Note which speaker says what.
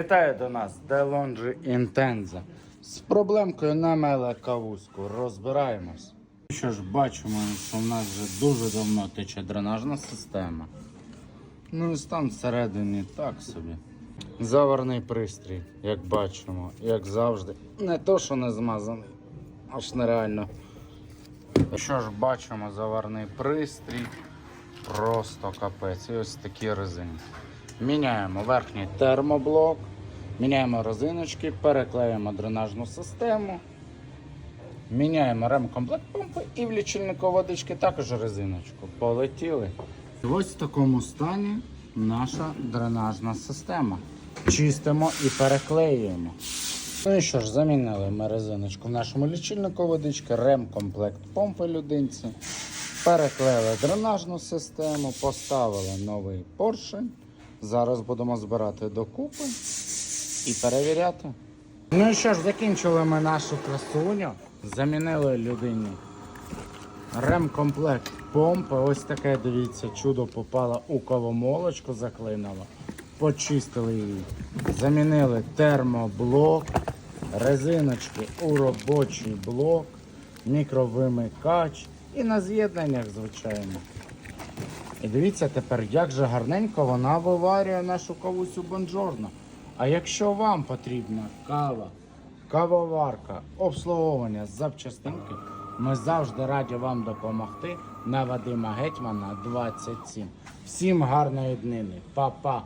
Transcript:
Speaker 1: Вітаю до нас Делонджі Інтенза. З проблемкою на меле кавузку. Розбираємось. Що ж, бачимо, що в нас вже дуже давно тече дренажна система. Ну і стан всередині так собі. Заварний пристрій, як бачимо, як завжди. Не то, що не змазаний, аж нереально. Що ж, бачимо заварний пристрій. Просто капець. І ось такі резини. Міняємо верхній термоблок, міняємо резиночки, переклеїмо дренажну систему, міняємо ремкомплект помпи і в лічильнику водички також резиночку. Полетіли. Ось в такому стані наша дренажна система. Чистимо і переклеюємо. Ну і що ж, замінили ми резиночку в нашому лічильнику водички, ремкомплект помпи людинці. Переклеїли дренажну систему, поставили новий поршень. Зараз будемо збирати докупи і перевіряти. Ну і що ж, закінчили ми нашу красуню. Замінили людині ремкомплект помпи. Ось таке, дивіться, чудо попало у кавомолочку, заклинило. Почистили її. Замінили термоблок, резиночки у робочий блок, мікровимикач і на з'єднаннях, звичайно. І дивіться тепер, як же гарненько вона виварює нашу кавусю бонжорно. А якщо вам потрібна кава, кавоварка, обслуговування запчастинки, ми завжди раді вам допомогти на Вадима Гетьмана 27. Всім гарної днини. Па-па!